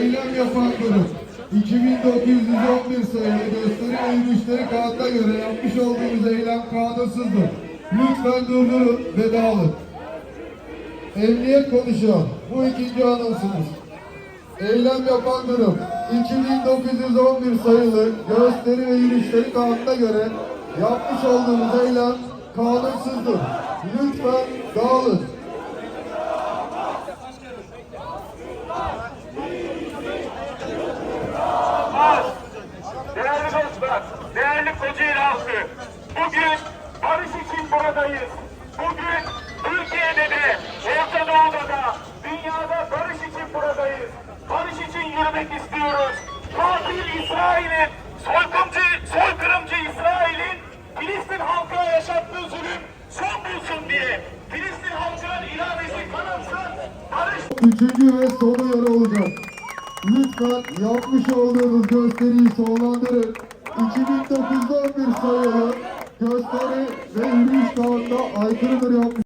Eylem yapan grup 2911 sayılı gösteri ve yürüyüşleri kağıtta göre yapmış olduğumuz eylem kanunsuzdur. Lütfen durdurun ve dağılın. Emniyet konuşuyor. Bu ikinci anonsumuz. Eylem yapan grup 2911 sayılı gösteri ve yürüyüşleri kanuna göre yapmış olduğumuz eylem kanunsuzdur. Lütfen dağılın. Değerli Kocaeli halkı, bugün barış için buradayız. Bugün Türkiye'de de, Orta Doğu'da da, dünyada barış için buradayız. Barış için yürümek istiyoruz. Katil İsrail'in, soykırımcı, soykırımcı İsrail'in Filistin halkına yaşattığı zulüm son bulsun diye. Filistin halkının iradesi kanatsın, barış Üçüncü ve son uyarı olacak. Lütfen yapmış olduğunuz gösteriyi sonlandırın. 2911 sayılı gösteri ve yürüyüş kanununa aykırıdır yapmış.